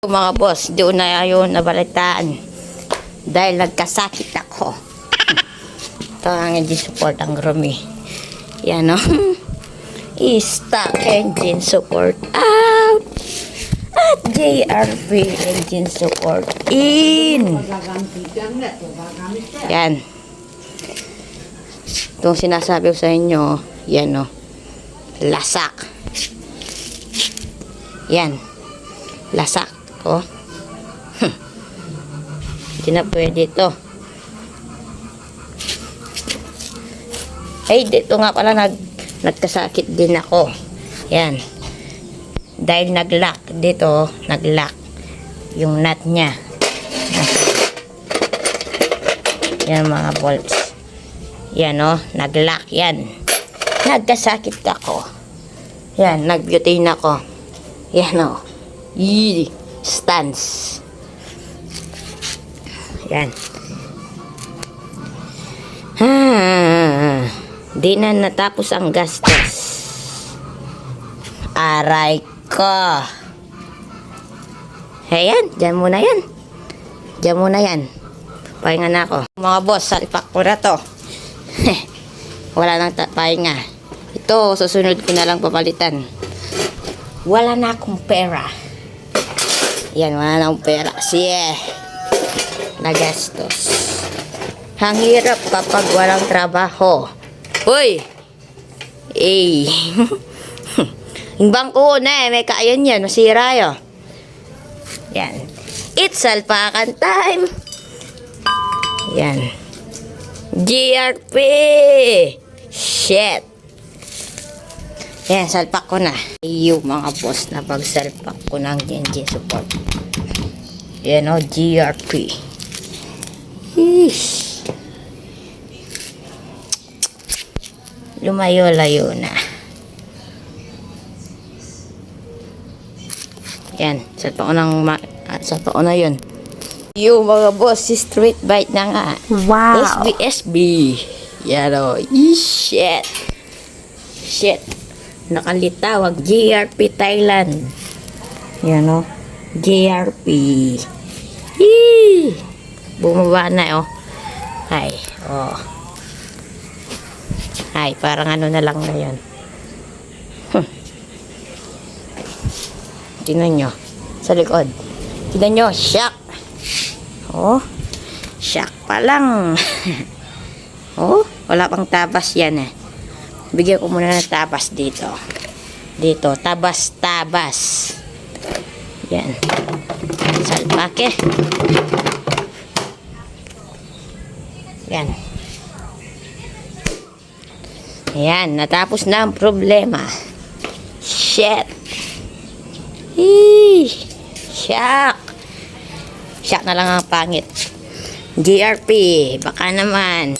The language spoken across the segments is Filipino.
Mga boss, doon na yun nabalitaan. Dahil nagkasakit ako. Ito ang engine support ang rumi. Yan o. I-stock engine support out. At JRP engine support in. Yan. Itong sinasabi ko sa inyo, yan o. Lasak. Yan. Lasak. Oh. Hindi na pwede ito. Ay, dito nga pala nag, nagkasakit din ako. Yan. Dahil nag-lock dito, nag-lock yung nut niya. Yan mga bolts. Yan oh, nag-lock yan. Nagkasakit ako. Yan, nag-butane ako. Yan oh. Yee, stance. Yan. Ah, di na natapos ang gastos. Aray ko. Ayan, dyan muna yan. Dyan muna yan. Pahinga na ako. Mga boss, salpak ko na to. Wala nang pahinga. Ito, susunod ko na lang papalitan. Wala na akong pera. Yan, wala na akong pera. Eh, nagastos. Ang hirap kapag walang trabaho. Uy! Eh. Yung bangko na eh, may kaayan yan, masira yun. Yan. It's alpakan time. Yan. GRP! Shit! Yan, salpak ko na. Yung mga boss na pagsalpak ko ng engine support. Yan o, GRP. Yeesh. Lumayo-layo na. Yan, salpak ko ng ah, salpak ko na yun. Yung mga boss, si street bite na nga. Wow. SB, SB. Yan o. Ee, Shit. Shit. Nakalitawag. JRP Thailand. Yan o. JRP. Yee. Bumaba na o. Ay. O. Ay, parang ano na lang na yan. Hmm. Tingnan nyo. Sa likod. Tingnan nyo. Shock. Oh. Shock pa lang. oh. Wala pang tabas yan eh. Bigyan ko muna ng tabas dito. Dito. Tabas, tabas. Yan. Salpake. Yan. Ayan, natapos na ang problema. Shit. Eee, shock. Shock na lang ang pangit. GRP, baka naman.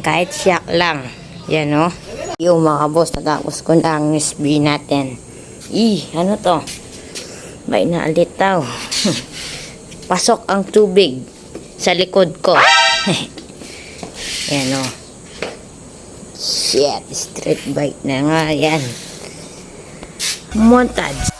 Kahit shock lang. Yan o. Yung mga boss, natapos ko na ang SB natin. Ih, ano to? May naalitaw. Pasok ang tubig sa likod ko. Yan o. Shit, street bike na nga yan. Montage.